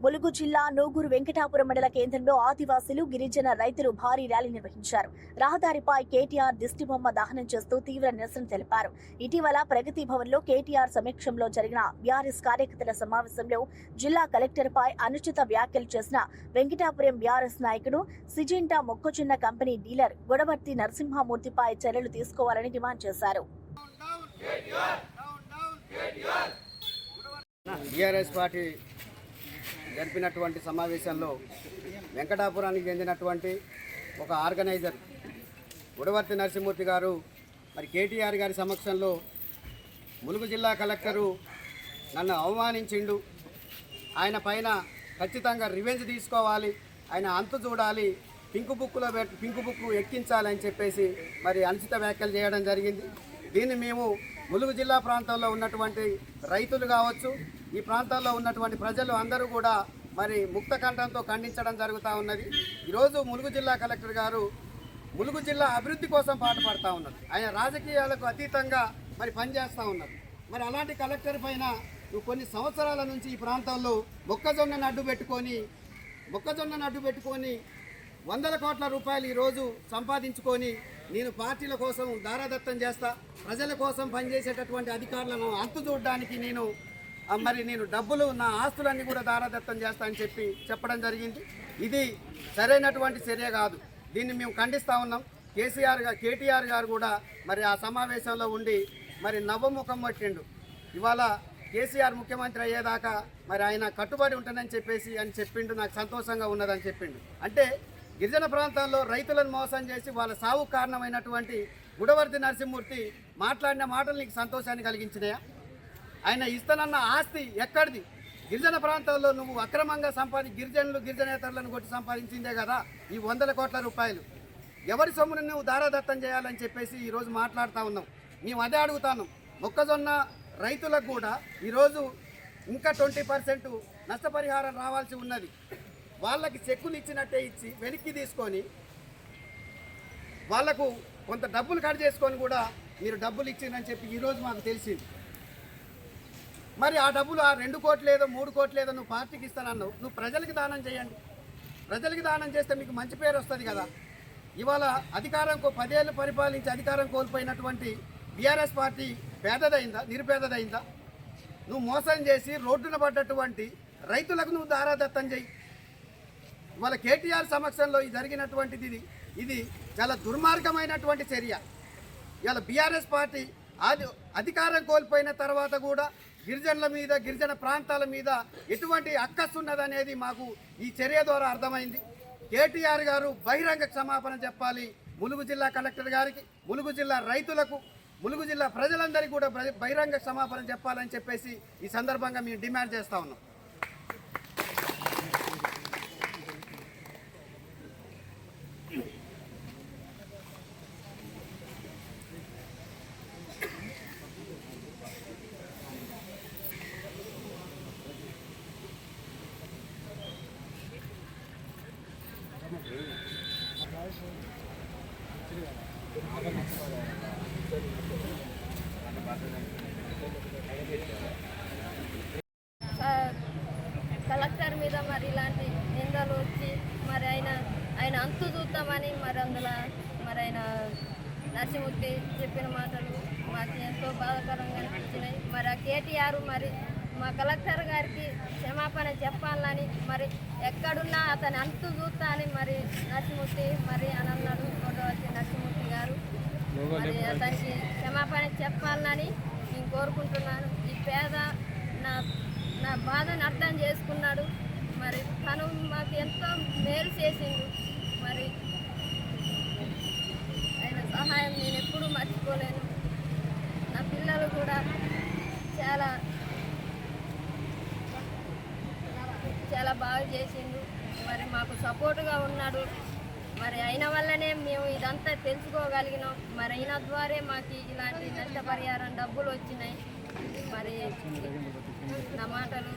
ములుగు జిల్లా నూగూరు వెంకటాపురం మండల కేంద్రంలో ఆదివాసీలు గిరిజన రైతులు భారీ ర్యాలీ నిర్వహించారు రహదారిపై కేటీఆర్ దిష్టిబొమ్మ దహనం చేస్తూ తీవ్ర నిరసన తెలిపారు ఇటీవల ప్రగతి భవన్లో కేటీఆర్ సమక్షంలో జరిగిన బీఆర్ఎస్ కార్యకర్తల సమావేశంలో జిల్లా కలెక్టర్పై అనుచిత వ్యాఖ్యలు చేసిన వెంకటాపురం బీఆర్ఎస్ నాయకుడు సిజింటా మొక్కజొన్న కంపెనీ డీలర్ గొడవర్తి నరసింహమూర్తిపై చర్యలు తీసుకోవాలని డిమాండ్ చేశారు బీఆర్ఎస్ పార్టీ జరిపినటువంటి సమావేశంలో వెంకటాపురానికి చెందినటువంటి ఒక ఆర్గనైజర్ గుడవర్తి నరసింహమూర్తి గారు మరి కేటీఆర్ గారి సమక్షంలో ములుగు జిల్లా కలెక్టరు నన్ను అవమానించిండు. ఆయన పైన ఖచ్చితంగా రివెంజ్ తీసుకోవాలి ఆయన అంతు చూడాలి పింకు బుక్కులో పెట్టి పింకు బుక్ ఎక్కించాలని చెప్పేసి మరి అనుచిత వ్యాఖ్యలు చేయడం జరిగింది. దీన్ని మేము ములుగు జిల్లా ప్రాంతంలో ఉన్నటువంటి రైతులు కావచ్చు ఈ ప్రాంతాల్లో ఉన్నటువంటి ప్రజలు అందరూ కూడా మరి ముక్త కంఠంతో ఖండించడం జరుగుతూ ఉన్నది. ఈరోజు ములుగు జిల్లా కలెక్టర్ గారు ములుగు జిల్లా అభివృద్ధి కోసం పాటుపడతా ఉన్నారు. ఆయన రాజకీయాలకు అతీతంగా మరి పనిచేస్తూ ఉన్నారు. మరి అలాంటి కలెక్టర్ పైన నువ్వు కొన్ని సంవత్సరాల నుంచి ఈ ప్రాంతంలో మొక్కజొన్నను అడ్డు పెట్టుకొని మొక్కజొన్నను అడ్డు పెట్టుకొని వందల కోట్ల రూపాయలు ఈరోజు సంపాదించుకొని నేను పార్టీల కోసం దారాదత్తం చేస్తా ప్రజల కోసం పనిచేసేటటువంటి అధికారులను అంతు చూడడానికి నేను మరి నేను డబ్బులు నా ఆస్తులన్నీ కూడా దారాదత్తం చేస్తా అని చెప్పి చెప్పడం జరిగింది. ఇది సరైనటువంటి చర్య కాదు. దీన్ని మేము ఖండిస్తూ ఉన్నాం. కేసీఆర్ గారు కేటీఆర్ గారు కూడా మరి ఆ సమావేశంలో ఉండి మరి నవ్వముఖం పట్టిండు. ఇవాళ కేసీఆర్ ముఖ్యమంత్రి అయ్యేదాకా మరి ఆయన కట్టుబడి ఉంటుందని చెప్పేసి అని చెప్పిండు. నాకు సంతోషంగా ఉన్నదని చెప్పిండు. అంటే గిరిజన ప్రాంతాల్లో రైతులను మోసం చేసి వాళ్ళ సాగు కారణమైనటువంటి గుడవర్తి నరసింహమూర్తి మాట్లాడిన మాటలు నీకు సంతోషాన్ని కలిగించినాయా? ఆయన ఇస్తానన్న ఆస్తి ఎక్కడిది? గిరిజన ప్రాంతాల్లో నువ్వు అక్రమంగా సంపాది గిరిజనులు గిరిజనేతరులను కొట్టి సంపాదించిందే కదా ఈ వందల కోట్ల రూపాయలు. ఎవరి సొమ్మును నువ్వు దారాదత్తం చేయాలని చెప్పేసి ఈరోజు మాట్లాడుతూ ఉన్నాం మేము అదే అడుగుతాను మొక్కజొన్న రైతులకు కూడా ఈరోజు ఇంకా ట్వంటీ పర్సెంట్ నష్టపరిహారం రావాల్సి ఉన్నది. వాళ్ళకి చెక్కులు ఇచ్చినట్టే ఇచ్చి వెనక్కి తీసుకొని వాళ్ళకు కొంత డబ్బులు కట్ చేసుకొని కూడా మీరు డబ్బులు ఇచ్చిందని చెప్పి ఈరోజు మాకు తెలిసింది. మరి ఆ డబ్బులు ఆ రెండు కోట్లు మూడు కోట్లు లేదో నువ్వు పార్టీకి ఇస్తానన్నావు. నువ్వు ప్రజలకి దానం చేయండి. ప్రజలకి దానం చేస్తే మీకు మంచి పేరు వస్తుంది కదా. ఇవాళ అధికారంకో పదేళ్ళు పరిపాలించి అధికారం కోల్పోయినటువంటి బీఆర్ఎస్ పార్టీ పేదదైందా? నిరుపేదదైందా? నువ్వు మోసం చేసి రోడ్డున పడ్డటువంటి రైతులకు నువ్వు దారాదత్తం చేయి. ఇవాళ కేటీఆర్ సమక్షంలో ఇది జరిగినటువంటిది ఇది. ఇది చాలా దుర్మార్గమైనటువంటి చర్య. ఇవాళ బీఆర్ఎస్ పార్టీ అది అధికారం కోల్పోయిన తర్వాత కూడా గిరిజనుల మీద గిరిజన ప్రాంతాల మీద ఎటువంటి అక్కస్ ఉన్నదనేది మాకు ఈ చర్య ద్వారా అర్థమైంది. కేటీఆర్ గారు బహిరంగ క్షమాపణ చెప్పాలి ములుగు జిల్లా కలెక్టర్ గారికి ములుగు జిల్లా రైతులకు ములుగు జిల్లా ప్రజలందరికీ కూడా బహిరంగ క్షమాపణ చెప్పాలని చెప్పేసి ఈ సందర్భంగా మేము డిమాండ్ చేస్తా ఉన్నాం. కలెక్టర్ మీద మరి ఇలాంటి నిందలు వచ్చి మరి ఆయన ఆయన అంతు చూద్దామని మరి అందులో మరి ఆయన నరసింహూర్తి చెప్పిన మాటలు మాకు ఎంతో బాధాకరంగా అనిపించినాయి. మరి ఆ కేటీఆర్ మరి మా కలెక్టర్ గారికి క్షమాపణ చెప్పాలని మరి ఎక్కడున్నా అతని అంతు చూస్తా అని మరి నరసింహూర్తి మరి అని అన్నాడు. గారు మరి అతనికి క్షమాపణ చెప్పాలని నేను కోరుకుంటున్నాను. ఈ పేద నా నా బాధను అర్థం చేసుకున్నాడు. మరి తను మాకు ఎంతో మేలు చేసిండు. మరి ఆయన సహాయం నేను ఎప్పుడూ మర్చిపోలేను. నా పిల్లలు కూడా చాలా చాలా బాగా చేసిండు. మరి మాకు సపోర్టుగా ఉన్నాడు. మరి అయిన వల్లనే మేము ఇదంతా తెలుసుకోగలిగినాం. మరి అయిన ద్వారే మాకు ఇలాంటి నష్టపరిహారం డబ్బులు వచ్చినాయి. మరి నా మాటలు